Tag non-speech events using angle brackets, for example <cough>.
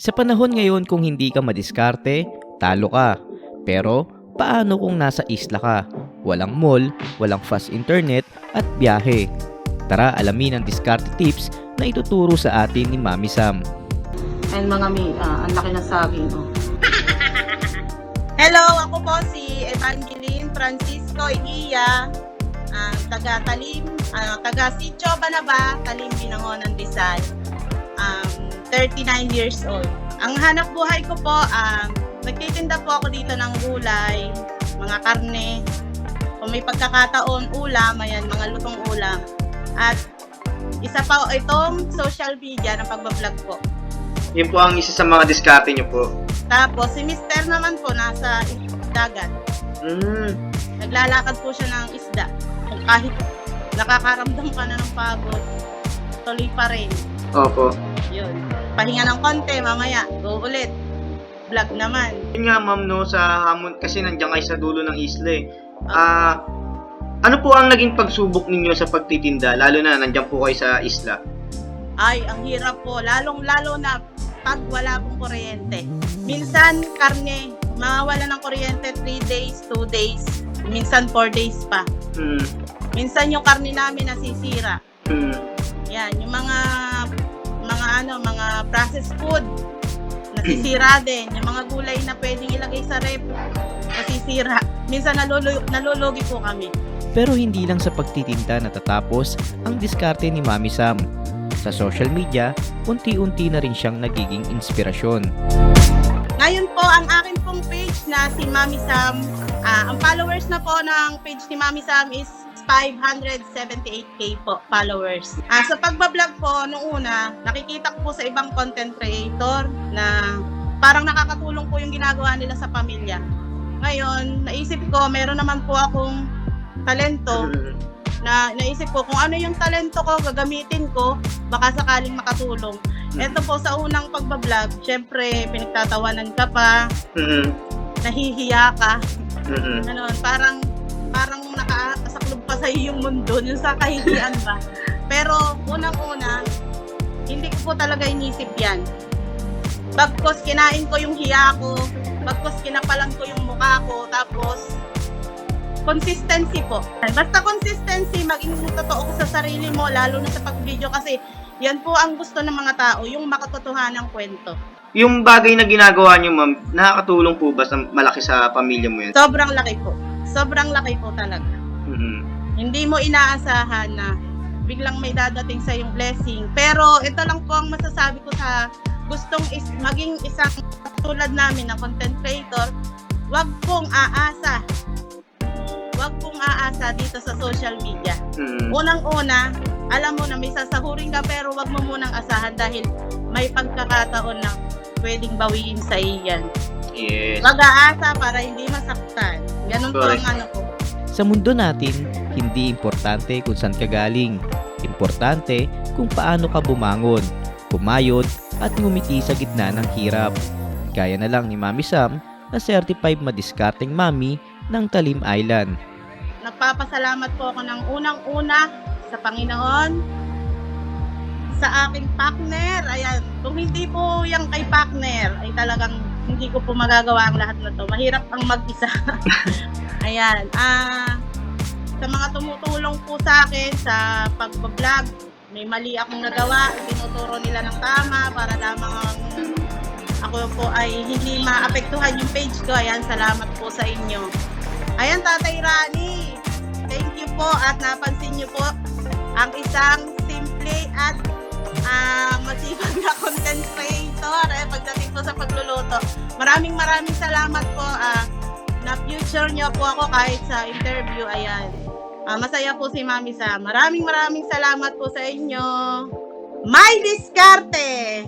Sa panahon ngayon kung hindi ka madiskarte, talo ka. Pero paano kung nasa isla ka? Walang mall, walang fast internet at biyahe. Tara alamin ang diskarte tips na ituturo sa atin ni Mami Sam. And mga mi, ah, ang laki ng saging. <laughs> Oh. Hello, ako po si Evangeline Francisco Igia, ah, taga Talim, ah, taga Sitio Banaba, Talim Binangonan Rizal. Um, 39 years old. Ang hanap buhay ko po, um, nagtitinda po ako dito ng gulay, mga karne, kung may pagkakataon, ulam, ayan, mga lutong ulam. At isa pa itong social media ng pagbablog po. Yun po ang isa sa mga diskarte nyo po. Tapos, si Mister naman po, nasa dagat. Mm. Naglalakad po siya ng isda. Kahit nakakaramdam ka na ng pagod, tuloy pa rin. Opo. Pahinga ng konti, mamaya, go ulit. Vlog naman. Yun nga ma'am no, sa hamon, kasi nandiyan kayo sa dulo ng isla eh. Ah, ano po ang naging pagsubok ninyo sa pagtitinda, lalo na nandiyan po kayo sa isla? Ay, ang hirap po. Lalong-lalo na pag wala pong kuryente. Minsan, karne, mawawala ng kuryente 3 days, 2 days, minsan 4 days pa. Mm. Minsan yung karne namin nasisira. Mm. Yan, yung mga ano, mga processed food nasisira <clears throat> din. Yung mga gulay na pwedeng ilagay sa rep nasisira. Minsan nalulu- nalulugi po kami. Pero hindi lang sa pagtitinda natatapos ang diskarte ni Mami Sam. Sa social media, unti-unti na rin siyang nagiging inspirasyon. Ngayon po, ang akin pong page na si Mami Sam, ah, ang followers na po ng page ni Mami Sam is 578k po followers. Ah, sa pagbablog po, nung una, nakikita ko po sa ibang content creator na parang nakakatulong po yung ginagawa nila sa pamilya. Ngayon, naisip ko, meron naman po akong talento <laughs> na naisip ko kung ano yung talento ko, gagamitin ko, baka sakaling makatulong. Ito po sa unang pagbablog, syempre pinagtatawanan ka pa, Mm. nahihiya ka, Mm. ano, parang parang nakasaklob pa sa yung mundo, yung sa kahihiyan ba. <laughs> Pero unang-una, hindi ko po talaga inisip yan. Bagkos kinain ko yung hiya ko, bagkos kinapalan ko yung mukha ko, tapos consistency po. Basta consistency, maging totoo ko sa sarili mo, lalo na sa pag-video kasi yan po ang gusto ng mga tao, yung makatotohanan ng kwento. Yung bagay na ginagawa nyo ma'am, nakakatulong po ba sa malaki sa pamilya mo yun? Sobrang laki po. Sobrang laki po talaga. Mm. Hindi mo inaasahan na biglang may dadating sa yung blessing. Pero ito lang po ang masasabi ko sa gustong is, maging isang tulad namin na content creator, wag pong aasa. Wag pong aasa dito sa social media. Mm. Unang-una, alam mo na may sasahurin ka pero wag mo munang asahan dahil may pagkakataon na pwedeng bawiin sa iyan. Yes. Wag aasa para hindi masaktan. Ganun po ang ano ko. Sa mundo natin, hindi importante kung saan ka galing. Importante kung paano ka bumangon, pumayod at ngumiti sa gitna ng hirap. Gaya na lang ni Mami Sam na certified madiskarteng mami ng Talim Island. Nagpapasalamat po ako ng unang-una sa Panginoon, sa aking partner. Ayan, kung hindi po yung kay partner, ay talagang hindi ko po magagawa ang lahat na to. Mahirap ang mag-isa. <laughs> Ayan, ah, sa mga tumutulong po sa akin sa pagbablog, may mali akong nagawa, tinuturo nila ng tama para lamang ang ako po ay hindi maapektuhan yung page ko. Ayan, salamat po sa inyo. Ayan, Tatay Rani. Thank you po at napansin niyo po ang isang simple at Maraming maraming salamat po. ah, na future niyo po ako kahit sa interview. Ayan. Ah, masaya po si Mami sa. Maraming maraming salamat po sa inyo. May diskarte!